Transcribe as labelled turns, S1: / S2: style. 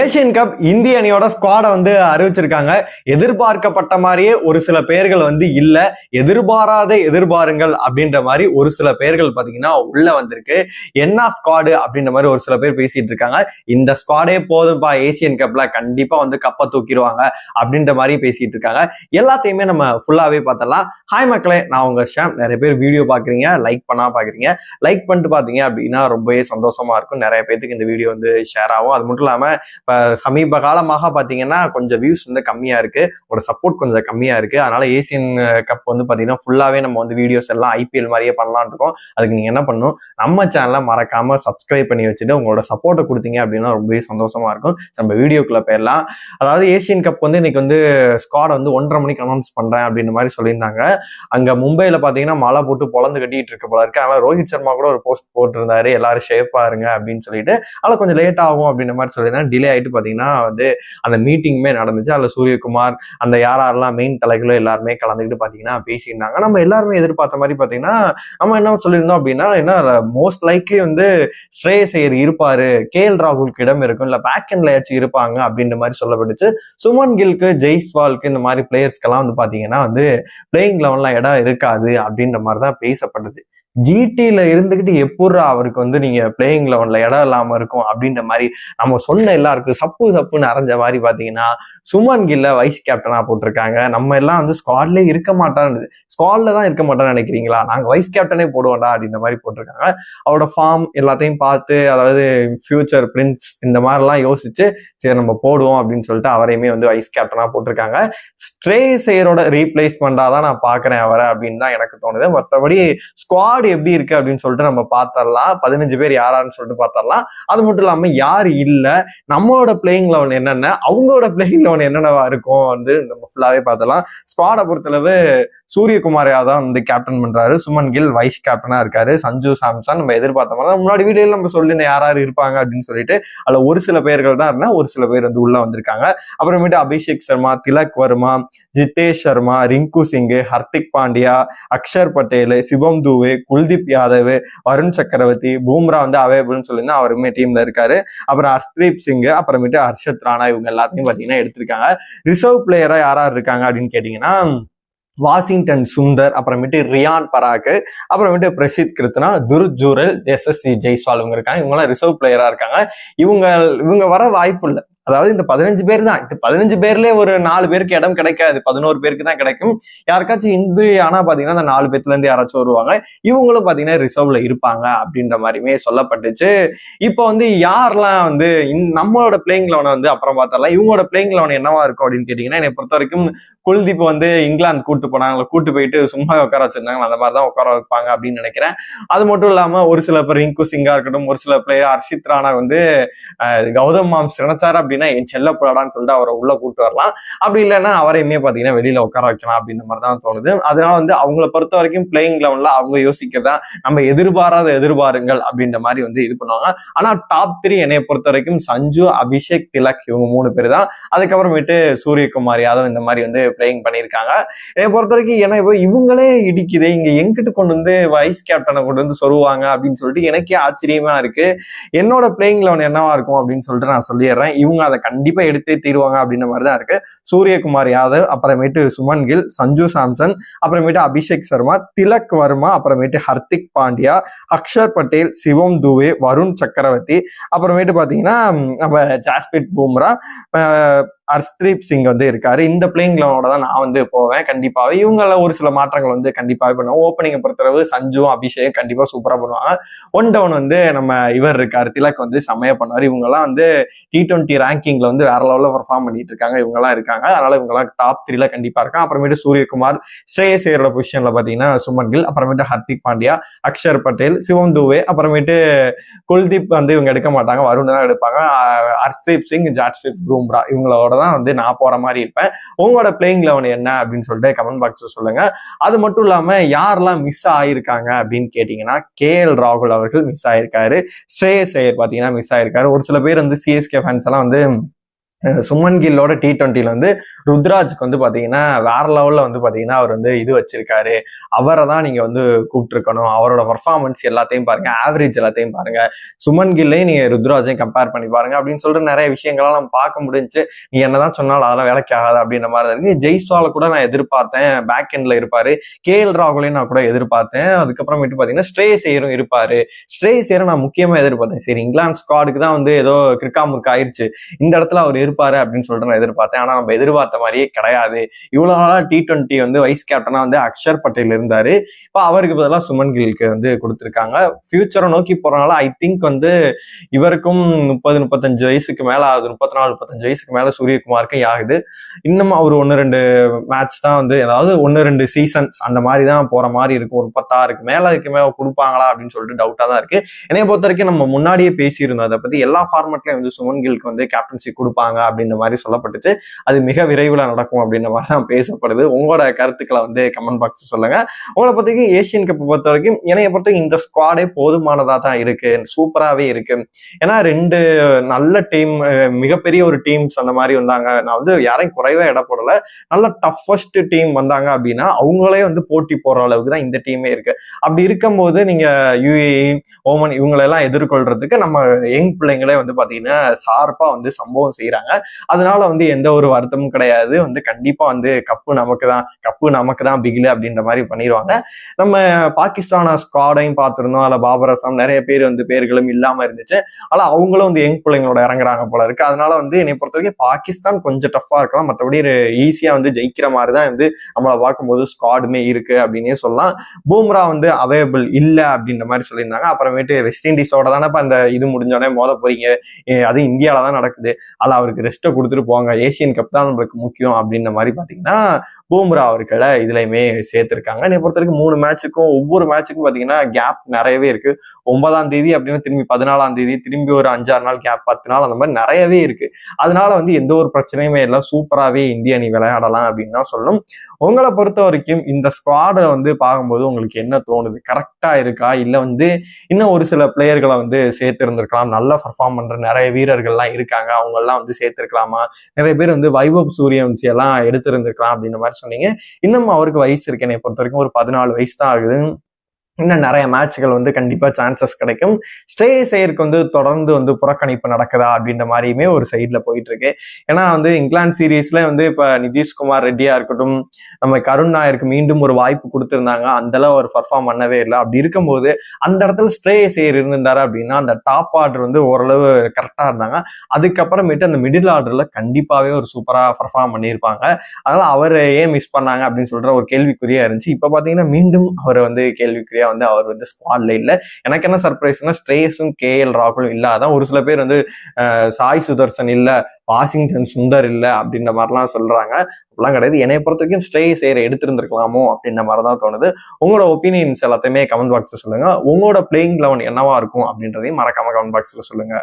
S1: Asian cup இந்திய அணியோட ஸ்குவாடை வந்து அறிவிச்சிருக்காங்க. எதிர்பார்க்கப்பட்ட மாதிரியே ஒரு சில பேர்கள் வந்து இல்லை. எதிர்பாராத எதிர்பாருங்கள் அப்படின்ற மாதிரி ஒரு சில பேர்கள் பார்த்தீங்கன்னா உள்ள வந்திருக்கு. என்ன ஸ்குவாடு அப்படின்ற மாதிரி ஒரு சில பேர் பேசிட்டு இருக்காங்க. இந்த ஸ்குவாடே போதும்பா ஏசியன் கப்ல கண்டிப்பா வந்து கப்பை தூக்கிடுவாங்க அப்படின்ற மாதிரி பேசிட்டு இருக்காங்க. எல்லாத்தையுமே நம்ம ஃபுல்லாவே பார்த்தலாம் ஹாய் மக்களே நான் உங்க ஷாம். நிறைய பேர் வீடியோ பாக்குறீங்க லைக் பண்ணா பாக்குறீங்க லைக் பண்ணிட்டு பாத்தீங்க அப்படின்னா ரொம்பவே சந்தோஷமா இருக்கும். நிறைய பேத்துக்கு இந்த வீடியோ வந்து ஷேர் ஆகும். அது மட்டும் இல்லாம இப்போ சமீப காலமாக பார்த்தீங்கன்னா கொஞ்சம் வியூஸ் வந்து கம்மியாக இருக்கு. ஒரு சப்போர்ட் கொஞ்சம் கம்மியாக இருக்கு. அதனால ஏசியன் கப் வந்து பார்த்தீங்கன்னா ஃபுல்லாகவே நம்ம வந்து வீடியோஸ் எல்லாம் ஐபிஎல் மாதிரியே பண்ணலாம்னு இருக்கோம். அதுக்கு நீங்க என்ன பண்ணணும்? நம்ம சேனலை மறக்காமல் சப்ஸ்கிரைப் பண்ணி வச்சுட்டு உங்களோட சப்போர்ட்டை கொடுத்தீங்க அப்படின்னா ரொம்பவே சந்தோஷமா இருக்கும். நம்ம வீடியோக்குள்ள போயிடலாம். அதாவது ஏசியன் கப் வந்து இன்னைக்கு வந்து ஸ்குவாட் வந்து ஒன்றரை மணிக்கு அனௌன்ஸ் பண்றேன் அப்படின்ற மாதிரி சொல்லியிருந்தாங்க. அங்கே மும்பையில் பார்த்தீங்கன்னா மழை போட்டு பொழந்து கட்டிட்டு இருக்க போல இருக்கு. அதனால ரோஹித் சர்மா கூட ஒரு போஸ்ட் போட்டிருந்தாரு. எல்லாரும் ஷேப்பா இருங்க அப்படின்னு சொல்லிட்டு அதில் கொஞ்சம் லேட் ஆகும் அப்படின்ற மாதிரி சொல்லியிருந்தாங்க. டிலே ஆயிட்டு பாத்தீங்கன்னா வந்து அந்த மீட்டிங்குமே நடந்துச்சு. அதுல சூரியகுமார் அந்த யார் யாரெல்லாம் மெயின் தலைகளும் எல்லாருமே கலந்துக்கிட்டு பாத்தீங்கன்னா பேசியிருந்தாங்க. நம்ம எல்லாருமே எதிர்பார்த்த மாதிரி பாத்தீங்கன்னா நம்ம என்ன சொல்லியிருந்தோம் அப்படின்னா என்ன மோஸ்ட் லைக்லி வந்து ஸ்ரேயஸ் ஐயர் இருப்பாரு கே எல் ராகுலுக்கு இடம் இருக்கும் இல்ல பேக் எண்ட்ல ஏதாச்சும் இருப்பாங்க அப்படின்ற மாதிரி சொல்லப்பட்டுச்சு. சுமன் கில்க்கு ஜெய்ஸ்வால்க்கு இந்த மாதிரி பிளேயர்ஸ்க்கெல்லாம் வந்து பாத்தீங்கன்னா வந்து பிளேயிங் லெவன்ல இடம் இருக்காது அப்படின்ற மாதிரி தான் பேசப்பட்டது. ஜிடியில இருந்துகிட்டு எப்படா அவருக்கு வந்து நீங்க பிளேயிங் லெவன்ல இடம் இல்லாம இருக்கும் அப்படின்ற மாதிரி நம்ம சொன்ன எல்லாருக்கும் சப்பு சப்புன்னு அரைஞ்ச மாதிரி பாத்தீங்கன்னா சுமன் கில்ல வைஸ் கேப்டனா போட்டிருக்காங்க. நம்ம எல்லாம் வந்து ஸ்குவாட்ல இருக்க மாட்டான்னு ஸ்குவாட்ல தான் இருக்க மாட்டான்னு நினைக்கிறீங்களா? நாங்க வைஸ் கேப்டனே போடுவோம்டா அப்படின்ற மாதிரி போட்டிருக்காங்க. அவரோட ஃபார்ம் எல்லாத்தையும் பார்த்து அதாவது ஃபியூச்சர் பிரின்ஸ் இந்த மாதிரிலாம் யோசிச்சு சரி நம்ம போடுவோம் அப்படின்னு சொல்லிட்டு அவரையுமே வந்து வைஸ் கேப்டனா போட்டிருக்காங்க. ஸ்ட்ரே செய்யரோட ரீப்ளேஸ்மெண்டா தான் நான் பாக்குறேன் அவரை அப்படின்னு தான் எனக்கு தோணுது. மற்றபடி ஸ்குவாட் எப்படி இருக்கு அப்படின்னு சொல்லிட்டு நம்ம பார்த்தரலாம் பதினஞ்சு பேர் யாரான்னு சொல்லிட்டு பார்த்தரலாம் அது மட்டும் இல்லாம யார் இல்ல நம்மளோட பிளேயிங் லெவன் என்னென்ன அவங்களோட பிளேயிங் லெவன் என்னென்னவா இருக்கும் வந்து நம்ம ஃபுல்லாவே பார்த்தலாம் ஸ்குவாடை பொறுத்தளவு சூரியகுமார் யாதவ் வந்து கேப்டன் பண்றாரு. சுமன் கில் வைஸ் கேப்டனா இருக்காரு. சஞ்சு சாம்சன் நம்ம எதிர்பார்த்த மாதிரி முன்னாடி வீடியோல நம்ம சொல்லியிருந்தோம் யார் யார் இருப்பாங்க அப்படின்னு சொல்லிட்டு. அதுல ஒரு சில பேர்கள் தான் இருந்தா ஒரு சில பேர் வந்து உள்ள வந்திருக்காங்க. அப்புறமேட்டு அபிஷேக் சர்மா திலக் வர்மா ஜிதேஷ் சர்மா ரிங்கு சிங்கு ஹர்திக் பாண்டியா அக்ஷர் பட்டேல் சிவம் தூவே குல்தீப் யாதவ் வருண் சக்கரவர்த்தி பூம்ரா வந்து அவைலபிள்னு சொல்லியிருந்தா அவருமே டீம்ல இருக்காரு. அப்புறம் ஹர்ஸ்தீப் சிங் அப்புறமேட்டு ஹர்ஷத் ராணா இவங்க எல்லாத்தையும் பார்த்தீங்கன்னா எடுத்திருக்காங்க. ரிசர்வ் பிளேயரா யாரா இருக்காங்க அப்படின்னு கேட்டீங்கன்னா வாஷிங்டன் சுந்தர் அப்புறமேட்டு ரியான் பராக் அப்புறமேட்டு பிரசித் கிருத்னா துருஜூரல் எஸ்எஸ்வி ஜெய்ஸ்வால் இவங்க இருக்காங்க. இவங்கெல்லாம் ரிசர்வ் பிளேயரா இருக்காங்க. இவங்க இவங்க வர வாய்ப்பு இல்லை. அதாவது இந்த பதினஞ்சு பேர் தான். இந்த பதினஞ்சு பேர்லயே ஒரு நாலு பேருக்கு இடம் கிடைக்காது. பதினோரு பேருக்கு தான் கிடைக்கும். யாருக்காச்சும் இந்து ஆனா பாத்தீங்கன்னா அந்த நாலு பேர்ல இருந்து யாராச்சும் வருவாங்க. இவங்களும் பாத்தீங்கன்னா ரிசர்வ்ல இருப்பாங்க அப்படின்ற மாதிரியுமே சொல்லப்பட்டுச்சு. இப்போ வந்து யாரெல்லாம் வந்து நம்மளோட பிளேயிங் லெவனை வந்து அப்புறம் பார்த்தரலாம் இவங்களோட பிளேயிங் லெவன் என்னவா இருக்கும் அப்படின்னு கேட்டீங்கன்னா என்னை பொறுத்த வரைக்கும் குல்தீப் வந்து இங்கிலாந்து கூட்டு போனாங்க. கூட்டு போயிட்டு சும்மா உட்கார வச்சிருந்தாங்க. அந்த மாதிரி தான் உட்கார வைப்பாங்க அப்படின்னு நினைக்கிறேன். அது மட்டும் இல்லாம ஒரு சில பேர் ரிங்கு சிங்கா இருக்கட்டும் ஒரு சில பிளேயர் ஹர்ஷித் ராணா வந்து கௌதம் மாம் சிறச்சார் அப்படின்னா என் செல்ல புலாடான்னு சொல்லிட்டு அவரை உள்ள கூட்டு வரலாம். அப்படி இல்லைன்னா அவரையுமே பாத்தீங்கன்னா வெளியில உட்கார வைக்கலாம் அப்படின்ற மாதிரி தான் தோணுது. அதனால வந்து அவங்கள பொறுத்த வரைக்கும் பிளேயிங் லெவன்ல அவங்க யோசிக்கிறதா நம்ம எதிர்பாராத எதிர்பாருங்கள் அப்படின்ற மாதிரி வந்து இது பண்ணுவாங்க. ஆனா டாப் த்ரீ என்னைய பொறுத்த வரைக்கும் சஞ்சு அபிஷேக் திலக் இவங்க மூணு பேர் தான். அதுக்கப்புறமேட்டு சூரியகுமார் யாதவ் இந்த மாதிரி வந்து பிளேயிங் பண்ணியிருக்காங்க. என்னை பொறுத்த வரைக்கும் ஏன்னா இப்போ இவங்களே இடிக்குது இங்க எங்கிட்ட கொண்டு வந்து வைஸ் கேப்டனை கொண்டு வந்து சொல்லுவாங்க அப்படின்னு சொல்லிட்டு எனக்கே ஆச்சரியமா இருக்கு. என்னோட பிளேயிங் லெவன் என்னவா இருக்கும் அப்படின்னு சொல்லிட்டு நான் சொல்லிடுறேன். இவங்க அதை கண்டிப்பா எடுத்தே தீருவாங்க அப்படின்ற மாதிரி தான் இருக்கு. சூரியகுமார் யாதவ் அப்புறமேட்டு சுமன் கில் சஞ்சு சாம்சன் அப்புறமேட்டு அபிஷேக் சர்மா திலக் வர்மா அப்புறமேட்டு ஹர்திக் பாண்டியா அக்ஷர் பட்டேல் சிவம் துவே வருண் சக்கரவர்த்தி அப்புறமேட்டு பாத்தீங்கன்னா நம்ம ஜாஸ்பிட் பூம்ரா ஹர்ஸ்தீப் சிங் வந்து இருக்காரு. இந்த பிளேயிங் லெவனோட தான் நான் வந்து போவேன். கண்டிப்பாகவே இவங்கள ஒரு சில மாற்றங்கள் வந்து கண்டிப்பாவே பண்ணுவோம் ஓப்பனிங்கை பொறுத்தளவு சஞ்சு அபிஷேக் கண்டிப்பாக சூப்பராக பண்ணுவாங்க. ஒன் டவுன் வந்து நம்ம இவர் இருக்கார் திலக் வந்து செமையா பண்ணுவார். இவங்கெல்லாம் வந்து டி டுவெண்ட்டி ரேங்கிங்ல வந்து வேற லெவலில் பர்ஃபார்ம் பண்ணிட்டு இருக்காங்க. இவங்கெல்லாம் இருக்காங்க. அதனால இவங்கெல்லாம் டாப் த்ரீல கண்டிப்பாக இருக்காங்க. அப்புறமேட்டு சூரியகுமார் ஸ்ரேயசேரோட பொசிஷனில் பார்த்தீங்கன்னா சுமன் கில் அப்புறமேட்டு ஹர்திக் பாண்டியா அக்ஷர் பட்டேல் சிவம் துவே அப்புறமேட்டு குல்தீப் வந்து இவங்க எடுக்க மாட்டாங்க. வருண் தான் எடுப்பாங்க. ஹர்ஸ்தீப் சிங் ஜாட்ஸ்வீப் பூம்ரா இவங்களோட தான் வந்து நான் போற மாதிரி இருப்பேன். உங்களோட பிளேயிங் லெவன் என்ன அப்படின்னு சொல்லிட்டு கமெண்ட் பாக்ஸில் சொல்லுங்க. அது மட்டும் இல்லாம யாரெல்லாம் மிஸ் ஆயிருக்காங்க அப்படின்னு கேட்டீங்கன்னா கே எல் ராகுல் அவர்கள் மிஸ் ஆயிருக்காரு. ஸ்ரேயஸ் ஐயர் பாத்தீங்கன்னா மிஸ் ஆயிருக்காரு. ஒரு சில பேர் வந்து சிஎஸ்கே ஃபேன்ஸ் எல்லாம் வந்து சுமன் கில்லோட டி டுவெண்ட்டில வந்து ருத்ராஜுக்கு வந்து பார்த்தீங்கன்னா வேற லெவலில் வந்து பார்த்தீங்கன்னா அவர் வந்து இது வச்சிருக்காரு. அவரை தான் நீங்கள் வந்து கூப்பிட்டுருக்கணும். அவரோட பர்ஃபார்மன்ஸ் எல்லாத்தையும் பாருங்க. ஆவரேஜ் எல்லாத்தையும் பாருங்க. சுமன் கில்லையும் நீங்க ருத்ராஜையும் கம்பேர் பண்ணி பாருங்க அப்படின்னு சொல்லிட்டு நிறைய விஷயங்கள்லாம் நம்ம பார்க்க முடிஞ்சு நீ என்னதான் சொன்னாலும் அதெல்லாம் வேலைக்கு ஆகாது அப்படின்ற மாதிரி தான் இருக்கு. ஜெய்ஸ்வால கூட நான் எதிர்பார்த்தேன். பேக் எண்ட்ல இருப்பாரு. கே எல் ராகுலையும் நான் கூட எதிர்பார்த்தேன். அதுக்கப்புறமேட்டு பார்த்தீங்கன்னா ஸ்ட்ரே சேரும் இருப்பாரு. ஸ்ட்ரே சேரும் நான் முக்கியமாக எதிர்பார்த்தேன். சரி இங்கிலாந்து ஸ்குவாடுக்கு தான் வந்து ஏதோ கிரிக்கா முறுக்கு ஆயிடுச்சு இந்த இடத்துல அவர் எதிர்ப்பாரு அப்படின்னு சொல்லிட்டு நான் எதிர்பார்த்தேன். ஆனா நம்ம எதிர்பார்த்த மாதிரியே கிடையாது. இவ்வளவு நாளா டி டுவெண்ட்டி வந்து வைஸ் கேப்டனா வந்து அக்ஷர் பட்டேல் இருந்தாரு. இப்போ அவருக்கு பதிலாக சுமன் கில்க்கு வந்து கொடுத்துருக்காங்க. ஃபியூச்சரை நோக்கி போகிறனால ஐ திங்க் வந்து இவருக்கும் முப்பது முப்பத்தஞ்சு வயசுக்கு மேல ஆகுது. முப்பத்தி நாலு முப்பத்தஞ்சு வயசுக்கு மேல சூரியகுமாருக்கும் ஆகுது. இன்னும் அவர் ஒன்று ரெண்டு மேட்ச் தான் வந்து ஏதாவது ஒன்று ரெண்டு சீசன்ஸ் அந்த மாதிரி தான் போற மாதிரி இருக்கும். ஒரு முப்பத்தாறுக்கு மேல அதுக்கு மேல கொடுப்பாங்களா அப்படின்னு சொல்லிட்டு டவுட்டா தான் இருக்கு. என்னைய பொறுத்த வரைக்கும் நம்ம முன்னாடியே பேசியிருந்தோம். அதை பத்தி எல்லா ஃபார்மெட்லயும் வந்து சுமன் கில்க்கு வந்து கேப்டன்சி கொடுப்பாங்க. அப்படின்ற மாதிரி சொல்லப்பட்டுச்சு. அது மிக விரைவில் நடக்கும் அப்படின்ற மாதிரி தான் பேசப்படுது. உங்களோட கருத்துக்களை வந்து கமெண்ட் பாக்ஸ் சொல்லுங்க. உங்களை பொறுத்தவரைக்கும் ஏசியன் கப் பொறுத்த வரைக்கும் என்னைய பொறுத்த இந்த ஸ்குவாடே போதுமானதாக தான் இருக்கு. சூப்பராகவே இருக்கு. ஏன்னா ரெண்டு நல்ல டீம் மிகப்பெரிய ஒரு டீம்ஸ் அந்த மாதிரி வந்தாங்க. நான் வந்து யாரையும் குறைவாக இட போடல. நல்ல டஃபஸ்ட் டீம் வந்தாங்க அப்படின்னா அவங்களே வந்து போட்டி போடுற அளவுக்கு தான் இந்த டீமே இருக்கு. அப்படி இருக்கும்போது நீங்க யூஏஇ ஓமன் இவங்களெல்லாம் எதிர்கொள்றதுக்கு நம்ம யங் பிள்ளைங்களே வந்து பாத்தீங்கன்னா ஷார்ப்பா வந்து சம்பவம் செய்யறாங்க அதனால வந்து எந்த ஒரு வருத்தமும் கிடையாது. வந்து கண்டிப்பா வந்து கப்பு நமக்கு தான் கப்பு நமக்கு தான் பிகிலு அப்படின்ற மாதிரி பண்ணிடுவாங்க நம்ம பாகிஸ்தான ஸ்குவாடையும் பார்த்துருந்தோம். அதில் பாபர் அசாம் நிறைய பேர் வந்து பேர்களும் இல்லாம இருந்துச்சு. ஆனால் அவங்களும் வந்து யங் பிள்ளைங்களோட இறங்குறாங்க போல இருக்கு. அதனால வந்து என்னை பொறுத்த வரைக்கும் பாகிஸ்தான் கொஞ்சம் டஃப்பா இருக்கலாம். மற்றபடி ஈஸியா வந்து ஜெயிக்கிற மாதிரி தான் வந்து நம்மளை பார்க்கும்போது ஸ்குவாடுமே இருக்கு அப்படின்னே சொல்லலாம். பூம்ரா வந்து அவைலபிள் இல்லை அப்படின்ற மாதிரி சொல்லியிருந்தாங்க. அப்புறமேட்டு வெஸ்ட் இண்டீஸோட தானே இப்போ அந்த இது முடிஞ்சோடனே மோத போறீங்க. அது இந்தியாவில தான் நடக்குது. அதில் அவருக்கு ரெஸ்ட்டை கொடுத்துட்டு போங்க ஏசியன் கப் தான் நம்மளுக்கு முக்கியம் அப்படின்ற மாதிரி பார்த்தீங்கன்னா பூம்ரா அவர்களை இதுலையுமே சேர்த்துருக்காங்க. என்னை பொறுத்த வரைக்கும் மூணு மேட்சுக்கும் ஒவ்வொரு மேட்சுக்கும் பார்த்தீங்கன்னா கேப் நிறையவே இருக்கு. ஒன்பதாம் தேதி அப்படின்னு திரும்பி பதினாலாம் தேதி திரும்பி ஒரு அஞ்சாறு நாள் கேப் பத்து நாள் அந்த மாதிரி நிறையவே இருக்கு. அதனால வந்து எந்த ஒரு பிரச்சனையுமே இல்லை. சூப்பராகவே இந்திய அணி விளையாடலாம் அப்படின்னு தான் சொல்லணும் உங்களை பொறுத்த வரைக்கும் இந்த ஸ்குவாடை வந்து பார்க்கும்போது உங்களுக்கு என்ன தோணுது? கரெக்டாக இருக்கா? இல்லை வந்து இன்னும் ஒரு சில பிளேயர்களை வந்து சேர்த்து இருந்திருக்கலாம் நல்லா பர்ஃபார்ம் பண்ணுற நிறைய வீரர்கள்லாம் இருக்காங்க. அவங்கெல்லாம் வந்து சேர்த்திருக்கலாமா? நிறைய பேர் வந்து வைபவ் சூரியவன்சி எல்லாம் எடுத்திருந்திருக்கலாம் அப்படின்ற மாதிரி சொன்னீங்க. இன்னும் அவருக்கு வயசு இருக்கு என்னை பொறுத்த வரைக்கும் ஒரு பதினாலு வயசு தான் ஆகுது. இன்னும் நிறைய மேட்ச்கள் வந்து கண்டிப்பாக சான்சஸ் கிடைக்கும். ஸ்டே சைடுக்கு வந்து தொடர்ந்து வந்து புறக்கணிப்பு நடக்குதா அப்படின்ற மாதிரியுமே ஒரு சைடில் போயிட்டு இருக்கு ஏன்னா வந்து இங்கிலாந்து சீரீஸ்ல வந்து இப்போ நிதிஷ்குமார் ரெட்டியா இருக்கட்டும் நம்ம கருண் நாயருக்கு மீண்டும் ஒரு வாய்ப்பு கொடுத்துருந்தாங்க. அந்தளவு அவர் பர்ஃபார்ம் பண்ணவே இல்லை. அப்படி இருக்கும்போது அந்த இடத்துல ஸ்ட்ரே சேர் இருந்திருந்தாரு அப்படின்னா அந்த டாப் ஆர்டர் வந்து ஓரளவு கரெக்டாக இருந்தாங்க. அதுக்கப்புறமேட்டு அந்த மிடில் ஆர்டரில் கண்டிப்பாகவே ஒரு சூப்பராக பர்ஃபார்ம் பண்ணியிருப்பாங்க. அதனால அவர் ஏன் மிஸ் பண்ணாங்க அப்படின்னு சொல்ற ஒரு கேள்விக்குறியா இருந்துச்சு. இப்போ பார்த்தீங்கன்னா மீண்டும் அவர் வந்து கேள்விக்குறியா வந்து அவர் வந்து ஸ்குவாட்ல இல்ல. எனக்கு என்ன சர்ப்ரைஸ்னா ஸ்ட்ரேஸும் கே எல் ராகுலும் இல்லாதான் ஒரு சில பேர் வந்து சாய் சுதர்சன் இல்ல வாஷிங்டன் சுந்தர் இல்ல அப்படின்ற மாதிரிலாம் சொல்றாங்க. அப்படிலாம் கிடையாது. என்னை பொறுத்த வரைக்கும் ஸ்ட்ரே சேர எடுத்திருந்திருக்கலாமோ அப்படின்ற மாதிரி தான் தோணுது. உங்களோட ஒப்பீனியன்ஸ் எல்லாத்தையுமே கமெண்ட் பாக்ஸ்ல சொல்லுங்க. உங்களோட பிளேயிங் லெவன் என்னவா இருக்கும் அப்படின்றதையும் மறக்காம கமெண்ட் பாக்ஸ்ல சொல்லுங்க.